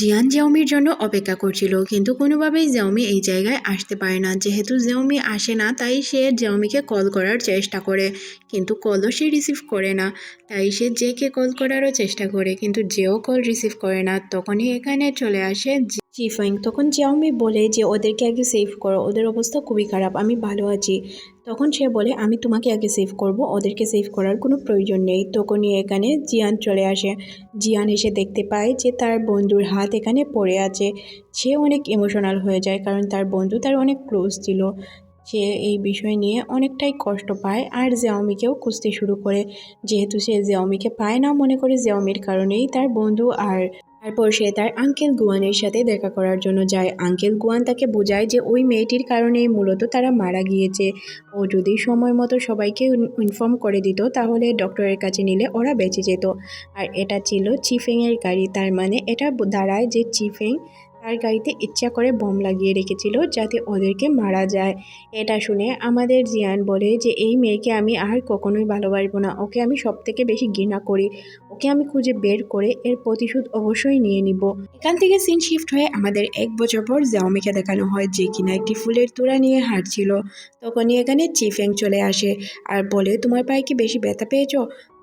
জিয়ান জিয়াওমির জন্য অপেক্ষা করছিল, কিন্তু কোনোভাবেই জ্যাওমি এই জায়গায় আসতে পারে না। যেহেতু জিয়াওমি আসে না, তাই সে জিয়াওমিকে কল করার চেষ্টা করে, কিন্তু কলও সে রিসিভ করে না। তাই সে জেকে কল করারও চেষ্টা করে, কিন্তু জেও কল রিসিভ করে না। তখনই এখানে চলে আসে চিফাইং তখন জিয়াওমি বলে যে, ওদেরকে আগে সেভ করো। ওদের অবস্থা খুবই খারাপ। আমি ভালো আছি। তখন সে বলে, আমি তোমাকে আগে সেভ করব। ওদেরকে সেভ করার কোনো প্রয়োজন নেই। তখনই এখানে জিয়ান চলে আসে। জিয়ান এসে দেখতে পায় যে, তার বন্ধুর হাত এখানে পড়ে আছে। সে অনেক ইমোশনাল হয়ে যায়, কারণ তার বন্ধু তার অনেক ক্লোজ ছিল। সে এই বিষয় নিয়ে অনেকটাই কষ্ট পায় আর জিয়াওমিকেও খুঁজতে শুরু করে। যেহেতু সে জেওমিকে পায় না মনে করে জেওমির কারণেই তার বন্ধু আর তারপর সে তার আঙ্কেল গুয়ানের সাথে দেখা করার জন্য যায়। আঙ্কেল গুয়ান তাকে বোঝায় যে ওই মেয়েটির কারণেই মূলত তারা মারা গিয়েছে। ও যদি সময় মতো সবাইকে ইনফর্ম করে দিত, তাহলে ডক্টরের কাছে নিলে ওরা বেঁচে যেত। আর এটা ছিল চিফেংয়ের গাড়ি, তার মানে এটা দাঁড়ায় যে চিফেং তার গাড়িতে ইচ্ছা করে বম লাগিয়ে রেখেছিল যাতে ওদেরকে মারা যায়। এটা শুনে আমাদের জিয়ান বলে যে, এই মেয়েকে আমি আর কখনোই ভালোবাসবো না। ওকে আমি সব থেকে বেশি ঘৃণা করি। ওকে আমি খুঁজে বের করে এর প্রতিশোধ অবশ্যই নিয়ে নিব। এখান থেকে সিন শিফট হয়ে আমাদের এক বছর পর জাওমিকে দেখানো হয়, যে কিনা একটি ফুলের তোড়া নিয়ে হাঁটছিল। তখনই এখানে চিফেং চলে আসে। আর বলে, তোমার পায়ে কি বেশি ব্যথা পেয়েছ?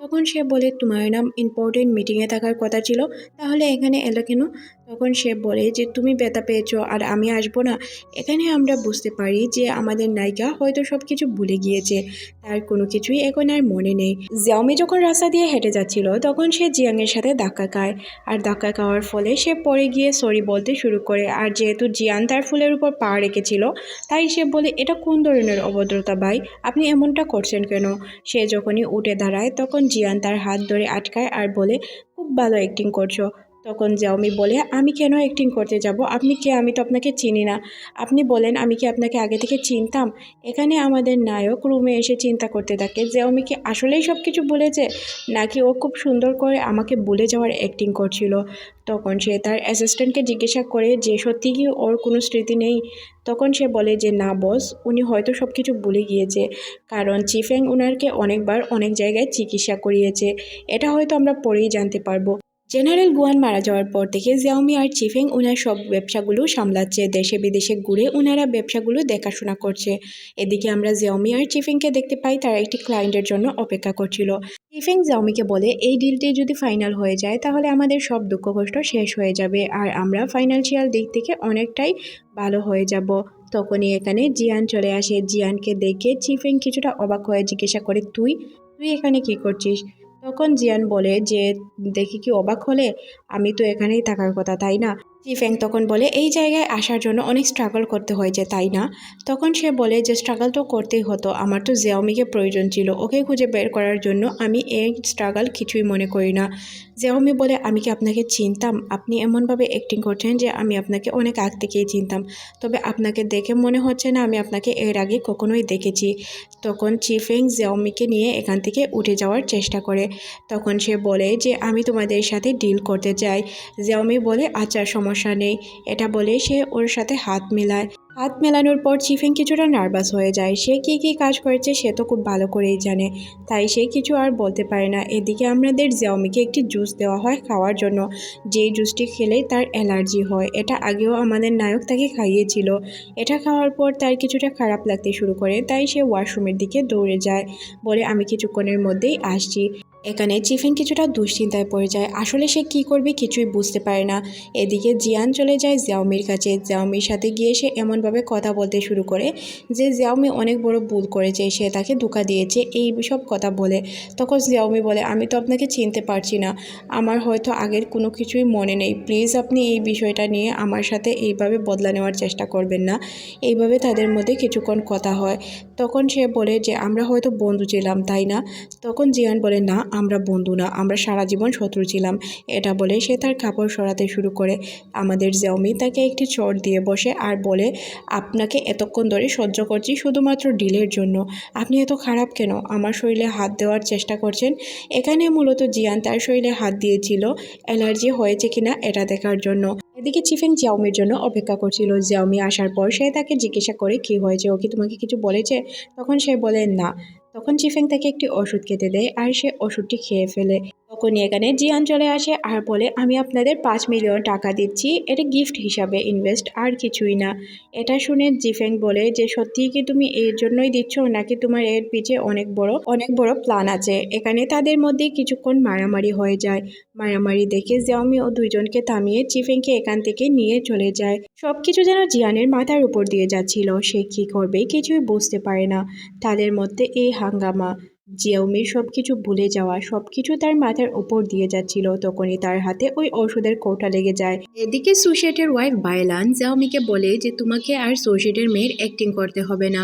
তখন সে বলে, তোমার নাম ইম্পর্টেন্ট মিটিংয়ে থাকার কথা ছিল, তাহলে এখানে এলো কেন? তখন সে বলে যে, তুমি ব্যথা পেয়েছ আর আমি আসব না। এখানে আমরা বুঝতে পারি যে, আমাদের নায়িকা হয়তো সব কিছু ভুলে গিয়েছে। তার কোনো কিছুই এখন আর মনে নেই। জিয়াওমি যখন রাস্তা দিয়ে হেঁটে যাচ্ছিল, তখন সে জিয়াংয়ের সাথে ধাক্কা খায়। আর ধাক্কা খাওয়ার ফলে সে পরে গিয়ে সরি বলতে শুরু করে। আর যেহেতু জিয়ান তার ফুলের উপর পা রেখেছিল, তাই সে বলে, এটা কোন ধরনের অভদ্রতা ভাই? আপনি এমনটা করছেন কেন? সে যখনই উঠে দাঁড়ায়, তখন জিয়ান তার হাত ধরে আটকায় আর বলে খুব ভালো অ্যাক্টিং করছ। তখন জাওমি বলে, আমি কেন অ্যাক্টিং করতে যাব? আপনি কে? আমি তো আপনাকে চিনি না। আপনি বলেন, আমি কি আপনাকে আগে থেকে চিনতাম? এখানে আমাদের নায়ক রুমে এসে চিন্তা করতে থাকে জাওমি কি আসলেই সব কিছু বলেছে নাকি ও খুব সুন্দর করে আমাকে বলে যাওয়ার অ্যাক্টিং করছিল? তখন সে তার অ্যাসিস্ট্যান্টকে জিজ্ঞাসা করে যে, সত্যি কি ওর কোনো স্মৃতি নেই? তখন সে বলে যে, না বস উনি হয়তো সব কিছু ভুলে গিয়েছে, কারণ চিফেং উনারকে অনেকবার অনেক জায়গায় চিকিৎসা করিয়েছে। এটা হয়তো আমরা পরেই জানতে পারব। জেনারেল গুয়ান মারা যাওয়ার পর থেকে জিয়াওমি আর চিফেং ওনার সব ব্যবসাগুলো সামলাচ্ছে, দেশে বিদেশে ঘুরে ওনারা ব্যবসাগুলো দেখাশোনা করছে। এদিকে আমরা জিয়াওমি আর চিফেংকে দেখতে পাই, তারা একটি ক্লায়েন্টের জন্য অপেক্ষা করছিল। চিফেং জিয়াওমিকে বলে, এই ডিলটি যদি ফাইনাল হয়ে যায়, তাহলে আমাদের সব দুঃখ কষ্ট শেষ হয়ে যাবে আর আমরা ফাইন্যান্সিয়াল দিক থেকে অনেকটাই ভালো হয়ে যাব। তখনই এখানে জিয়ান চলে আসে। জিয়ানকে দেখে চিফেং কিছুটা অবাক হয়ে জিজ্ঞাসা করে, তুই তুই এখানে কি করছিস? তখন জিয়ান বলে যে, দেখি কি অবাক হলে? আমি তো এখানেই থাকার কথা, তাই না? চিফেং তখন বলে, এই জায়গায় আসার জন্য অনেক স্ট্রাগল করতে হয়েছে, তাই না? তখন সে বলে, যে স্ট্রাগল তো করতেই হতো, আমার তো জেওমিকে প্রয়োজন ছিল, ওকে খুঁজে বের করার জন্য আমি এই স্ট্রাগল কিছুই মনে করি না। জিয়াওমি বলে, আমি কি আপনাকে চিনতাম? আপনি এমনভাবে অ্যাক্টিং করছেন যে আমি আপনাকে অনেক আগ থেকেই চিনতাম, তবে আপনাকে দেখে মনে হচ্ছে না আমি আপনাকে এর আগে কখনোই দেখেছি। তখন চিফেং জেওমিকে নিয়ে এখান থেকে উঠে যাওয়ার চেষ্টা করে। তখন সে বলে যে, আমি তোমাদের সাথে ডিল করতে চাই। জিয়াওমি বলে আচার সমস্যা সমস্যা নেই। এটা বলে সে ওর সাথে হাত মেলায়। হাত মেলানোর পর চিফেন কিছুটা নার্ভাস হয়ে যায়। সে কী কী কাজ করেছে সে তো খুব ভালো করেই জানে। তাই সে কিছু আর বলতে পারে না। এদিকে আমাদের জিয়াওমিকে একটি জুস দেওয়া হয় খাওয়ার জন্য। যেই জুসটি খেলেই তার অ্যালার্জি হয়। এটা আগেও আমাদের নায়ক তাকে খাইয়েছিল। এটা খাওয়ার পর তার কিছুটা খারাপ লাগতে শুরু করে। তাই সে ওয়াশরুমের দিকে দৌড়ে যায় বলে আমি কিছুক্ষণের মধ্যেই আসছি। এখানে চিফিন কিছুটা দুশ্চিন্তায় পড়ে যায়। আসলে সে কি করবে কিছুই বুঝতে পারে না। এদিকে জিয়ান চলে যায় জিয়াওমির কাছে। জিয়াওমির সাথে গিয়ে সে এমনভাবে কথা বলতে শুরু করে যে জিয়াওমি অনেক বড় ভুল করেছে, সে তাকে ধোকা দিয়েছে, এই সব কথা বলে। তখন জিয়াওমি বলে, আমি তো আপনাকে চিনতে পারছি না। আমার হয়তো আগের কোনো কিছুই মনে নেই। প্লিজ আপনি এই বিষয়টা নিয়ে আমার সাথে এইভাবে বদলা নেওয়ার চেষ্টা করবেন না। এইভাবে তাদের মধ্যে কিছুক্ষণ কথা হয়। তখন সে বলে যে, আমরা হয়তো বন্ধু ছিলাম, তাই না? তখন জিয়ান বলে, না, আমরা বন্ধু না, আমরা সারা জীবন শত্রু ছিলাম। এটা বলে সে তার কাপড় সরাতে শুরু করে। আমাদের জমি তাকে একটি চট দিয়ে বসে আর বলে, আপনাকে এতক্ষণ ধরে সহ্য করছি শুধুমাত্র ডিলের জন্য। আপনি এত খারাপ কেন? আমার শরীরে হাত দেওয়ার চেষ্টা করছেন? এখানে মূলত জিয়ান তার শরীরে হাত দিয়েছিল, অ্যালার্জি হয়েছে কিনা এটা দেখার জন্য। এদিকে চিফেন জিয়াওমির জন্য অপেক্ষা করছিল। জিয়াওমি আসার পর সে তাকে জিজ্ঞাসা করে, কি হয়েছে? ও কি তোমাকে কিছু বলেছে? তখন সে বলে, না। তখন চিফেং তাকে একটি ওষুধ খেতে দেয় আর সে ওষুধটি খেয়ে ফেলে। তখনই এখানে জিয়ান চলে আসে আর বলে, আমি আপনাদের পাঁচ মিলিয়ন টাকা দিচ্ছি। এটা গিফট হিসাবে ইনভেস্ট, আর কিছুই না। এটা শুনে জিফেং বলে, যে সত্যিই কি তুমি এর জন্যই দিচ্ছ? নাকি তোমার এর পিছে অনেক বড় অনেক বড় প্ল্যান আছে? এখানে তাদের মধ্যে কিছুক্ষণ মারামারি হয়ে যায়। মারামারি দেখে জিয়াওমি ও দুইজনকে থামিয়ে চিফেংকে এখান থেকে নিয়ে চলে যায়। সবকিছু যেন জিয়ানের মাথার উপর দিয়ে যাচ্ছিল। সে কি করবে কিছুই বুঝতে পারে না। তাদের মধ্যে এই হাঙ্গামা। জিয়াউমির সব কিছু ভুলে যাওয়া সব কিছু তার মাথার উপর দিয়ে যাচ্ছিল, তখনই তার হাতে ওই ওষুধের কৌটা লেগে যায়। এদিকে সুশেটের ওয়াইফ বাইলান জিয়াউমিকে বলে যে, তোমাকে আর সুশেটের মেয়ের অ্যাক্টিং করতে হবে না।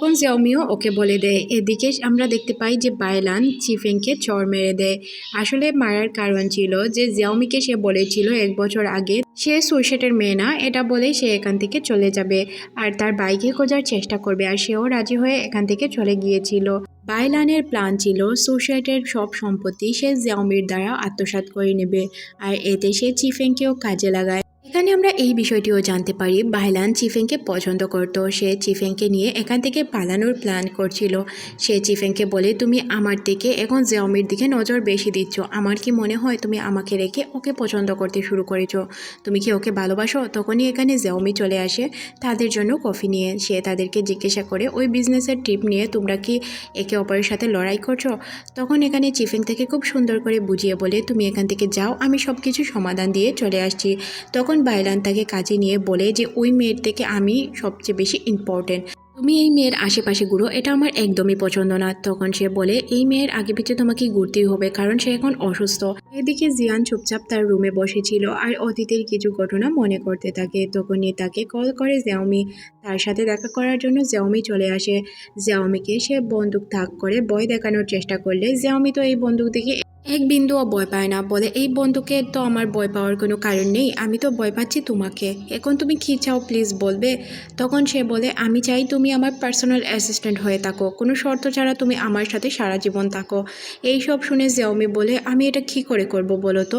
তখন জিয়াউমিও ওকে বলে দেয়, এদিকে আমরা দেখতে পাই যে বাইলান চিফেংকে চর মেরে দেয়। আসলে মারার কারণ ছিল যে জিয়াউমিকে সে বলেছিল এক বছর আগে, সে সুশেটের মেয়ে না, এটা বলে সে এখান থেকে চলে যাবে আর তার বাইকে খোঁজার চেষ্টা করবে আর সেও রাজি হয়ে এখান থেকে চলে গিয়েছিল। বাইলানের প্ল্যান ছিল সুসাইটের সব সম্পত্তি সে জিয়াওমির দ্বারা আত্মসাৎ করে নেবে আর এতে সে চিফেংকেও কাজে লাগায়। এখানে আমরা এই বিষয়টিও জানতে পারি বাইলান চিফেংকে পছন্দ করত, সে চিফেংকে নিয়ে এখান থেকে পালানোর প্ল্যান করছিল। সে চিফেংকে বলে, তুমি আমার দিকে এখন জেওমির দিকে নজর বেশি দিচ্ছ। আমার কি মনে হয় তুমি আমাকে রেখে ওকে পছন্দ করতে শুরু করেছ? তুমি কি ওকে ভালোবাসো? তখনই এখানে জিয়াওমি চলে আসে তাদের জন্য কফি নিয়ে। সে তাদেরকে জিজ্ঞাসা করে, ওই বিজনেসের ট্রিপ নিয়ে তোমরা কি একে অপরের সাথে লড়াই করছ? তখন এখানে চিফিং থেকে খুব সুন্দর করে বুঝিয়ে বলে, তুমি এখান থেকে যাও, আমি সব কিছু সমাধান দিয়ে চলে আসছি। তখন বাইলান তাকে কাজে নিয়ে বলে যে, ওই মেয়ের থেকে আমি সবচেয়ে বেশি ইম্পর্টেন্ট তুমি এই মেয়ের আশেপাশে ঘুরো এটা আমার একদমই পছন্দ না। তখন সে বলে, এই মেয়ের আগে পিছে তোমাকে ঘুরতেই হবে, কারণ সে এখন অসুস্থ। এদিকে জিয়ান চুপচাপ তার রুমে বসেছিল, আর অতীতের কিছু ঘটনা মনে করতে থাকে। তখনই তাকে কল করে জ্যাওমি। তার সাথে দেখা করার জন্য জ্যাওমি চলে আসে। জ্যাওমিকে সে বন্দুক তাক করে ভয় দেখানোর চেষ্টা করলে, জ্যাওমি, তো এই বন্দুক দেখে এক বিন্দুও ভয় পায় না, বলে, এই বন্ধুকে তো আমার ভয় পাওয়ার কোনো কারণ নেই, আমি তো ভয় পাচ্ছি তোমাকে। এখন তুমি কী চাও প্লিজ বলবে? তখন সে বলে, আমি চাই তুমি আমার পার্সোনাল অ্যাসিস্ট্যান্ট হয়ে থাকো, কোনো শর্ত ছাড়া তুমি আমার সাথে সারা জীবন থাকো। এই সব শুনে জিয়াওমি বলে, আমি এটা কী করে করব বলো তো?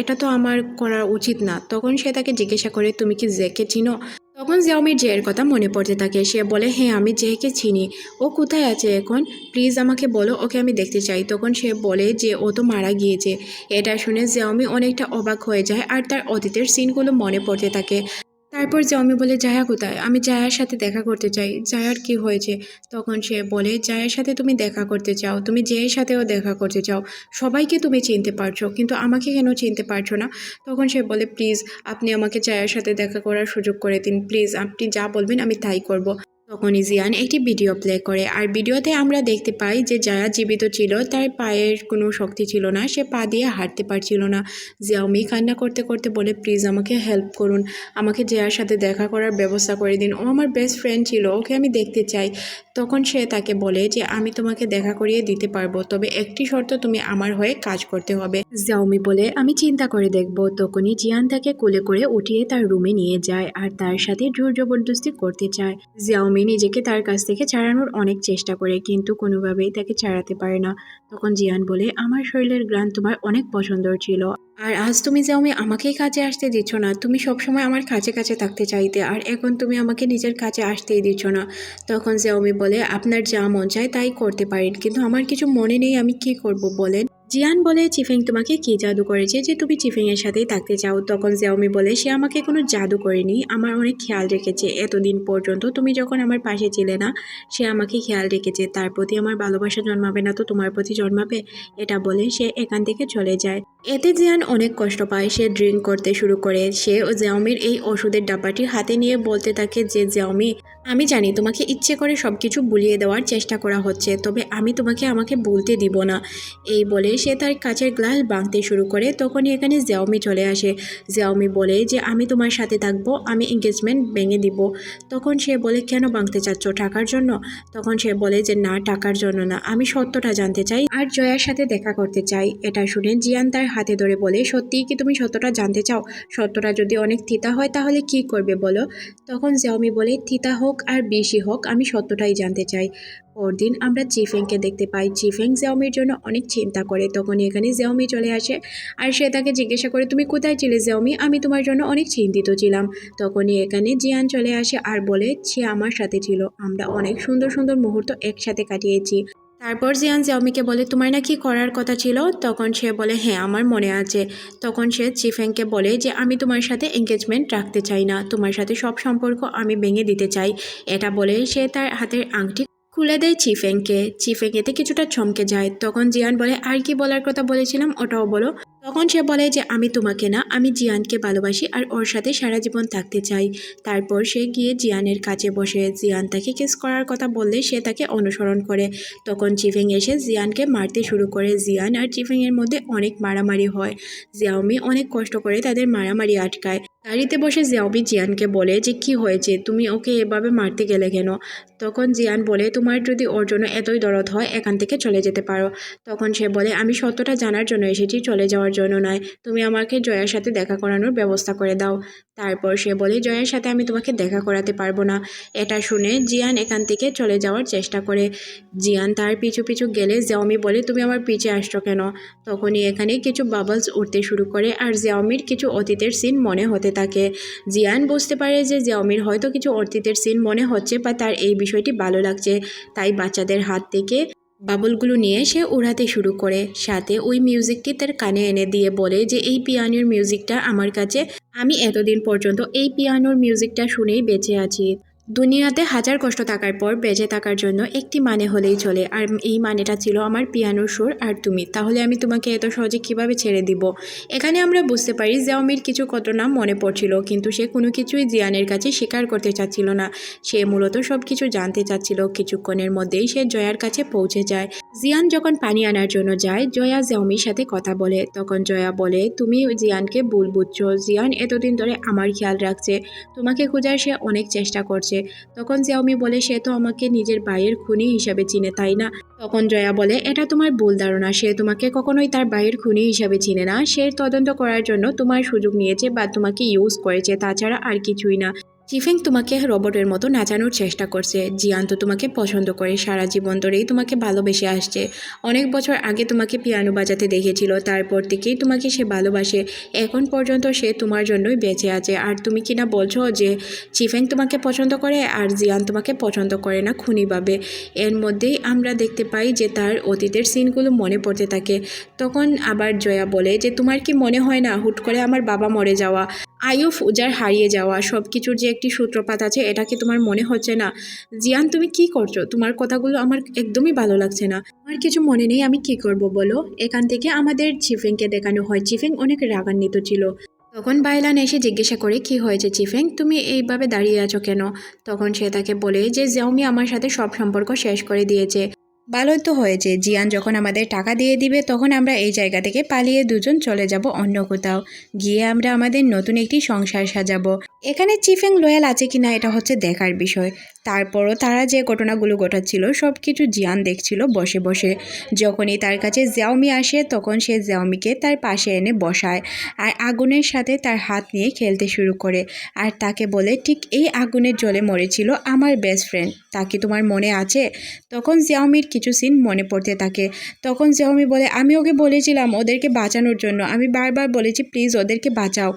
এটা তো আমার করা উচিত না। তখন সে তাকে জিজ্ঞাসা করে, তুমি কি জেকে চিনো? তখন জিয়াওমির জেয়ের কথা মনে পড়তে থাকে, সে বলে হ্যাঁ আমি জেহকে চিনি? ও কোথায় আছে এখন? প্লিজ আমাকে বলো, ওকে আমি দেখতে চাই। তখন সে বলে যে, ও তো মারা গিয়েছে। এটা শুনে জিয়াওমি অনেকটা অবাক হয়ে যায়, আর তার অতীতের সিনগুলো মনে পড়তে থাকে। তারপর জমি বলে, জায়া কোথায়? আমি জায়ার সাথে দেখা করতে চাই। জায়ার কি হয়েছে? তখন সে বলে, জায়ার সাথে তুমি দেখা করতে চাও। তুমি জেয়ের সাথেও দেখা করতে চাও। সবাইকে তুমি চিনতে পারছ, কিন্তু আমাকে কেন চিনতে পারছ না? তখন সে বলে, প্লিজ, আপনি আমাকে জায়ার সাথে দেখা করার সুযোগ করে দিন। প্লিজ, আপনি যা বলবেন আমি তাই করব। তখনই জিয়ান একটি ভিডিও প্লে করে। আর ভিডিওতে আমরা দেখতে পাই যে জায়া জীবিত ছিল, তার পায়ের কোনো শক্তি ছিল না, সে পা দিয়ে হাঁটতে পারছিল না। জিয়াওমি কান্না করতে করতে বলে, প্লিজ আমাকে হেল্প করুন, আমাকে জয়ার সাথে দেখা করার ব্যবস্থা করে দিন। ও আমার বেস্ট ফ্রেন্ড ছিল, ওকে আমি দেখতে চাই। তখন সে তাকে বলে যে, আমি তোমাকে দেখা করিয়ে দিতে পারব, তবে একটি শর্ত তুমি আমার হয়ে কাজ করতে হবে। জিয়াওমি বলে, আমি চিন্তা করে দেখব। তখনই জিয়ান তাকে কোলে করে উঠিয়ে তার রুমে নিয়ে যায়, আর তার সাথে জোর জবরদস্তি করতে চায়। জিয়াওমি নিজেকে তার কাছ থেকে ছাড়ানোর অনেক চেষ্টা করে, কিন্তু কোনোভাবেই তাকে ছাড়াতে পারে না। তখন জিয়ান বলে, আমার শরীরের গ্রান তোমার অনেক পছন্দর ছিল। আর আজ তুমি জিয়াওমি আমাকেই কাছে আসতে দিচ্ছ না, তুমি সবসময় আমার কাছে কাছে থাকতে চাইতে, আর এখন তুমি আমাকে নিজের কাছে আসতেই দিচ্ছ না। তখন জিয়াওমি বলে, আপনার যা মন চায় তাই করতে পারেন, কিন্তু আমার কিছু মনে নেই, আমি কি করব বলেন? জিয়ান বলে চিফেং তোমাকে কি জাদু করেছে যে তুমি চিফেং এর সাথেই থাকতে চাও? তখন জিয়াওমি বলে, সে আমাকে কোনো জাদু করেনি। আমার অনেক খেয়াল রেখেছে। এতদিন পর্যন্ত তুমি যখন আমার পাশে ছিলে না, সে আমাকে খেয়াল রেখেছে। তার প্রতি আমার ভালোবাসা জন্মাবে না তো তোমার প্রতি জন্মাবে? এটা বলে সে এখান থেকে চলে যায়। এতে জিয়ান অনেক কষ্ট পায়। সে ড্রিঙ্ক করতে শুরু করে। সে ও জিয়াওমির এই ওষুধের ডাব্বাটি হাতে নিয়ে বলতে থাকে যে জিয়াওমি আমি জানি তোমাকে ইচ্ছে করে সব কিছু বুলিয়ে দেওয়ার চেষ্টা করা হচ্ছে, তবে আমি তোমাকে আমাকে বলতে দিব না। এই বলে সে তার কাচের গ্লাস বাঁধতে শুরু করে। তখনই এখানে জিয়াওমি চলে আসে। জিয়াওমি বলে যে, আমি তোমার সাথে থাকব, আমি এঙ্গেজমেন্ট ভেঙে দিব। তখন সে বলে, কেন ভাঙতে চাচ্ছ টাকার জন্য? তখন সে বলে যে, না, টাকার জন্য না। আমি সত্যটা জানতে চাই আর জয়ার সাথে দেখা করতে চাই। এটা শুনে জিয়ান তার হাতে ধরে বলে সত্যিই কি তুমি সত্যটা জানতে চাও? সত্যটা যদি অনেক থিতা হয় তাহলে কি করবে বলো? তখন জিয়াওমি বলে, থিতা হোক আর বেশি হোক, আমি সত্যটাই জানতে চাই। পরদিন আমরা চিফেংকে দেখতে পাই। চিফেং জিয়াওমির জন্য অনেক চিন্তা করে। তখন এখানে জিয়াওমি চলে আসে আর সে তাকে জিজ্ঞাসা করে, তুমি কোথায় ছিলে জিয়াওমি আমি তোমার জন্য অনেক চিন্তিত ছিলাম। তখনই এখানে জিয়ান চলে আসে আর বলে, সে আমার সাথে ছিল। আমরা অনেক সুন্দর সুন্দর মুহূর্ত একসাথে কাটিয়েছি। তারপর জিয়ান জিয়াওমিকে বলে, তোমার নাকি করার কথা ছিল? তখন সে বলে হ্যাঁ আমার মনে আছে। তখন সে চিফেংকে বলে যে, আমি তোমার সাথে এঙ্গেজমেন্ট রাখতে চাই না। তোমার সাথে সব সম্পর্ক আমি ভেঙে দিতে চাই। এটা বলে সে তার হাতের আংটি খুলে দেয় চিফেংকে চিফেং এতে কিছুটা চমকে যায়। তখন জিয়ান বলে, আর কি বলার কথা বলেছিলাম? ওটাও বলো। তখন সে বলে যে, আমি তোমাকে না, আমি জিয়ানকে ভালোবাসি আর ওর সাথে সারা জীবন থাকতে চাই। তারপর সে গিয়ে জিয়ানের কাছে বসে। জিয়ান তাকে কিস করার কথা বললে সে তাকে অনুসরণ করে। তখন চিফেং এসে জিয়ানকে মারতে শুরু করে। জিয়ান আর চিফেংয়ের মধ্যে অনেক মারামারি হয়। জিয়াওমি অনেক কষ্ট করে তাদের মারামারি আটকায়। গাড়িতে বসে জিয়াওমি জিয়ানকে বলে যে, কি হয়েছে? তুমি ওকে এভাবে মারতে গেলে কেন? তখন জিয়ান বলে, তোমার যদি ওর জন্য এতই দরদ হয়, এখান থেকে চলে যেতে পারো। তখন সে বলে, আমি সত্যটা জানার জন্য এসেছি, চলে যাওয়ার জন্য নয়। তুমি আমাকে জয়ার সাথে দেখা করানোর ব্যবস্থা করে দাও। তারপর সে বলে, জয়ের সাথে আমি তোমাকে দেখা করাতে পারব না। এটা শুনে জিয়ান এখান থেকে চলে যাওয়ার চেষ্টা করে। জিয়ান তার পিছু পিছু গেলে জিয়াওমি বলে, তুমি আমার পিছে আসছো কেন? তখনই এখানে কিছু বাবলস উঠতে শুরু করে আর জিয়াওমির কিছু অতীতের সিন মনে হতে থাকে। জিয়ান বুঝতে পারে যে জিয়াওমির হয়তো কিছু অতীতের সিন মনে হচ্ছে বা তার এই বিষয়টি ভালো লাগছে। তাই বাচ্চাদের হাত থেকে বাবলগুলো নিয়ে সে উড়াতে শুরু করে। সাথে ওই মিউজিকটি তার কানে এনে দিয়ে বলে যে, এই পিয়ানোর মিউজিকটা আমার কাছে, আমি এতদিন পর্যন্ত এই পিয়ানোর মিউজিকটা শুনেই বেঁচে আছি। দুনিয়াতে হাজার কষ্ট থাকার পর বেঁচে থাকার জন্য একটি মানে হলেই চলে। আর এই মানেটা ছিল আমার পিয়ানোর সুর আর তুমি। তাহলে আমি তোমাকে এত সহজে কীভাবে ছেড়ে দিব? এখানে আমরা বুঝতে পারি জিয়াওমির কিছু ঘটনা মনে পড়ছিল, কিন্তু সে কোনো কিছুই জিয়ানের কাছে স্বীকার করতে চাচ্ছিল না। সে মূলত সব কিছু জানতে চাচ্ছিল, কিছুক্ষণের মধ্যেই সে জয়ার কাছে পৌঁছে যায়। জিয়ান যখন পানি আনার জন্য যায়, জয়া জিয়াওমির সাথে কথা বলে। তখন জয়া বলে, তুমি জিয়ানকে ভুল বুঝছ। জিয়ান এতদিন ধরে আমার খেয়াল রাখছে। তোমাকে খোঁজার সে অনেক চেষ্টা করছে। তখন জিয়াওমি বলে, সে তো আমাকে নিজের ভাইয়ের খুনি হিসাবে চিনে, তাই না? তখন জয়া বলে, এটা তোমার ভুল ধারণা। সে তোমাকে কখনোই তার ভাইয়ের খুনি হিসাবে চিনে না। সে তদন্ত করার জন্য তোমার সুযোগ নিয়েছে বা তোমাকে ইউজ করেছে। তাছাড়া আর কিছুই না। চিফেং তোমাকে রোবটের মতো নাচানোর চেষ্টা করছে। জিয়ান তো তোমাকে পছন্দ করে। সারা জীবন ধরেই তোমাকে ভালোবেসে আসছে। অনেক বছর আগে তোমাকে পিয়ানো বাজাতে দেখেছিল। তারপর থেকেই তোমাকে সে ভালোবাসে। এখন পর্যন্ত সে তোমার জন্যই বেঁচে আছে। আর তুমি কিনা বলছো যে চিফেং তোমাকে পছন্দ করে আর জিয়ান তোমাকে পছন্দ করে না খুনিভাবে? এর মধ্যেই আমরা দেখতে পাই যে তার অতীতের সিনগুলো মনে পড়তে থাকে। তখন আবার জয়া বলে যে, তোমার কি মনে হয় না হুট করে আমার বাবা মরে যাওয়া? আয়ুফ উজার হারিয়ে যাওয়া সব কিছুর যে একটি সূত্রপাত আছে, এটা কি তোমার মনে হচ্ছে না? জিয়ান, তুমি কি করছ? তোমার কথাগুলো আমার একদমই ভালো লাগছে না। আমার কিছু মনে নেই, আমি কি করব বলো? এখান থেকে আমাদের চিফেংকে দেখানো হয়। চিফেং অনেক রাগান্বিত ছিল। তখন বাইলান এসে জিজ্ঞাসা করে, কি হয়েছে চিফেং? তুমি এইভাবে দাঁড়িয়ে আছো কেন? তখন সে তাকে বলে যে জিয়াওমি আমার সাথে সব সম্পর্ক শেষ করে দিয়েছে। ভালোই তো হয়েছে। জিয়ান যখন আমাদের টাকা দিয়ে দিবে, তখন আমরা এই জায়গা থেকে পালিয়ে দুজন চলে যাব অন্য কোথাও। গিয়ে আমরা আমাদের নতুন একটি সংসার সাজাবো। এখানে চিফেং লোয়াল আছে কিনা এটা হচ্ছে দেখার বিষয়। তারপরও তারা যে ঘটনাগুলো ঘটাচ্ছিল সব কিছু জিয়ান দেখছিল বসে বসে। যখনই তার কাছে জিয়াওমি আসে, তখন সে জিয়াওমিকে তার পাশে এনে বসায় আর আগুনের সাথে তার হাত নিয়ে খেলতে শুরু করে আর তাকে বলে, ঠিক এই আগুনের জলে মরেছিল আমার বেস্ট ফ্রেন্ড তা কি তোমার মনে আছে? তখন জিয়াওমির কিছু সিন মনে পড়তে থাকে। তখন জিয়াওমি বলে, আমি ওকে বলেছিলাম ওদেরকে বাঁচানোর জন্য। আমি বারবার বলেছি, প্লিজ ওদেরকে বাঁচাও।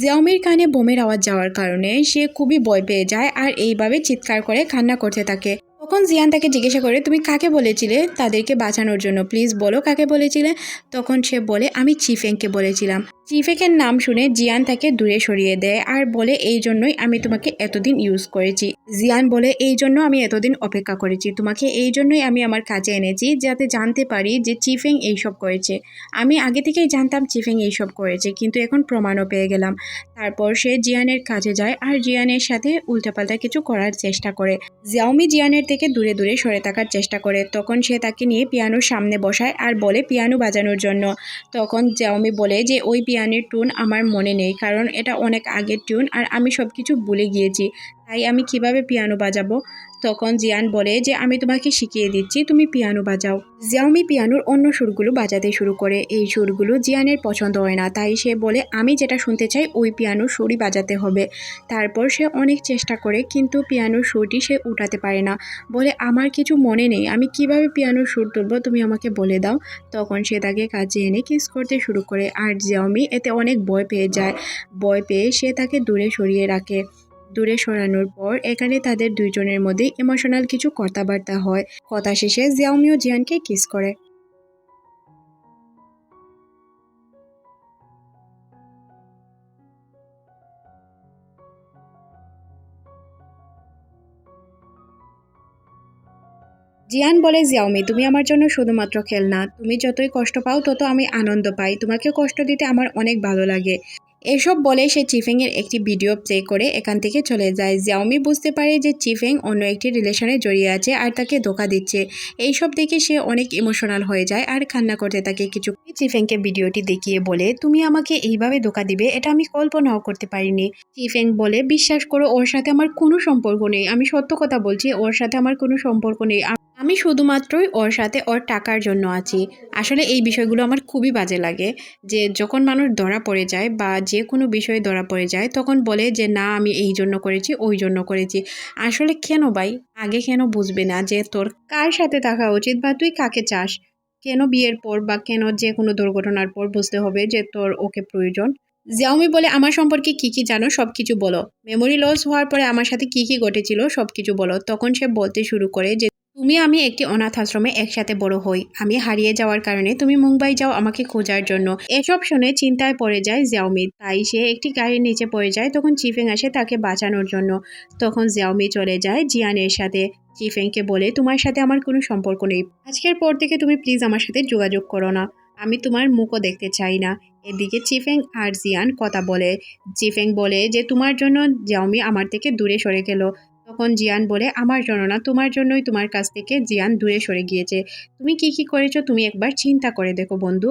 জিয়াওমির কানে বোমের আওয়াজ যাওয়ার কারণে সে খুবই ভয় পেয়ে যায় আর এইভাবে চিৎকার করে কান্না করতে থাকে। তখন জিয়ান তাকে জিজ্ঞাসা করে, তুমি কাকে বলেছিলে তাদেরকে বাঁচানোর জন্য? প্লিজ বলো কাকে বলেছিলে? তখন সে বলে, আমি চিফেংকে বলেছিলাম। চিফেকের নাম শুনে জিয়ান তাকে দূরে সরিয়ে দেয় আর বলে, এই জন্যই আমি তোমাকে এতদিন ইউজ করেছি। জিয়ান বলে, এই জন্য আমি এতদিন অপেক্ষা করেছি। তোমাকে এই জন্যই আমি আমার কাজে এনেছি যাতে জানতে পারি যে চিফেং এইসব করেছে। আমি আগে থেকেই জানতাম চিফেং এইসব করেছে, কিন্তু এখন প্রমাণও পেয়ে গেলাম। তারপর সে জিয়ানের কাজে যায় আর জিয়ানের সাথে উল্টাপাল্টা কিছু করার চেষ্টা করে। জিয়াওমি জিয়ানের থেকে দূরে দূরে সরে থাকার চেষ্টা করে। তখন সে তাকে নিয়ে পিয়ানোর সামনে বসায় আর বলে, পিয়ানো বাজানোর জন্য। তখন জিয়াওমি বলে যে, ওই পিয়ানোর টুন আমার মনে নেই, কারণ এটা অনেক আগের টিউন আর আমি সব কিছু ভুলে গিয়েছি। তাই আমি কীভাবে পিয়ানো বাজাবো? তখন জিয়ান বলে যে, আমি তোমাকে শিখিয়ে দিচ্ছি, তুমি পিয়ানো বাজাও। জিয়াওমি পিয়ানোর অন্য সুরগুলো বাজাতে শুরু করে। এই সুরগুলো জিয়ানের পছন্দ হয় না, তাই সে বলে, আমি যেটা শুনতে চাই, ওই পিয়ানোর সুরই বাজাতে হবে। তারপর সে অনেক চেষ্টা করে, কিন্তু পিয়ানোর সুরটি সে উঠাতে পারে না। বলে, আমার কিছু মনে নেই, আমি কীভাবে পিয়ানোর সুর তুলবো, তুমি আমাকে বলে দাও। তখন সে তাকে কাজে এনে কিস করতে শুরু করে। আর জিয়াওমি এতে অনেক ভয় পেয়ে যায়। ভয় পেয়ে সে তাকে দূরে সরিয়ে রাখে। দূরে সরানোর পর এখানে তাদের দুইজনের মধ্যে ইমোশনাল কিছু কথাবার্তা হয়। কথা শেষে জিয়াওমিও জিয়ানকে কিস করে। জিয়ান বলে জিয়াওমি তুমি আমার জন্য শুধুমাত্র খেলনা। তুমি যতই কষ্ট পাও, তত আমি আনন্দ পাই। তোমাকে কষ্ট দিতে আমার অনেক ভালো লাগে। এসব বলে সে চিফেংয়ের একটি ভিডিও প্লে করে এখান থেকে চলে যায়। জিয়াওমি বুঝতে পারে যে চিফেং অন্য একটি রিলেশনে জড়িয়ে আছে আর তাকে ধোকা দিচ্ছে। এইসব দেখে সে অনেক ইমোশনাল হয়ে যায় আর কান্না করতে থাকে। কিছু চিফেংকে ভিডিওটি দেখিয়ে বলে, তুমি আমাকে এইভাবে ধোকা দিবে? এটা আমি কল্পনাও করতে পারিনি। চিফেং বলে, বিশ্বাস করো, ওর সাথে আমার কোনো সম্পর্ক নেই। আমি সত্য কথা বলছি, ওর সাথে আমার কোনো সম্পর্ক নেই। আমি শুধুমাত্রই ওর সাথে ওর টাকার জন্য আছি। আসলে এই বিষয়গুলো আমার খুবই বাজে লাগে যে যখন মানুষ ধরা পড়ে যায় বা যে কোনো বিষয়ে ধরা পড়ে যায়, তখন বলে যে, না, আমি এই জন্য করেছি, ওই জন্য করেছি। আসলে কেন ভাই? আগে কেন বুঝবে না যে তোর কার সাথে থাকা উচিত বা তুই কাকে চাস? কেন বিয়ের পর বা কেন যে কোনো দুর্ঘটনার পর বুঝতে হবে যে তোর ওকে প্রয়োজন? জিয়াওমি বলে, আমার সম্পর্কে কি কি জানো সব কিছু বলো। মেমোরি লস হওয়ার পরে আমার সাথে কি কি ঘটেছিল সব কিছু বলো। তখন সে বলতে শুরু করে যে তুমি, আমি একটি অনাথ আশ্রমে একসাথে বড় হই। আমি হারিয়ে যাওয়ার কারণে তুমি মুম্বাই যাও আমাকে খোঁজার জন্য। এসব শুনে চিন্তায় পড়ে যায় জিয়াওমি তাই সে একটি গাড়ির নিচে পড়ে যায় তখন চিফেং আসে তাকে বাঁচানোর জন্য। তখন জিয়াওমি চলে যায় জিয়ানের সাথে। চিফেংকে বলে, তোমার সাথে আমার কোনো সম্পর্ক নেই। আজকের পর থেকে তুমি প্লিজ আমার সাথে যোগাযোগ করো না। আমি তোমার মুখও দেখতে চাই না। এদিকে চিফেং আর জিয়ান কথা বলে। চিফেং বলে যে, তোমার জন্য জিয়াওমি আমার থেকে দূরে সরে গেল। তখন জিয়ান বলে, আমার জন্য না, তোমার জন্যই তোমার কাছ থেকে জিয়ান দূরে সরে গিয়েছে। তুমি কি কি করেছ, তুমি একবার চিন্তা করে দেখো বন্ধু।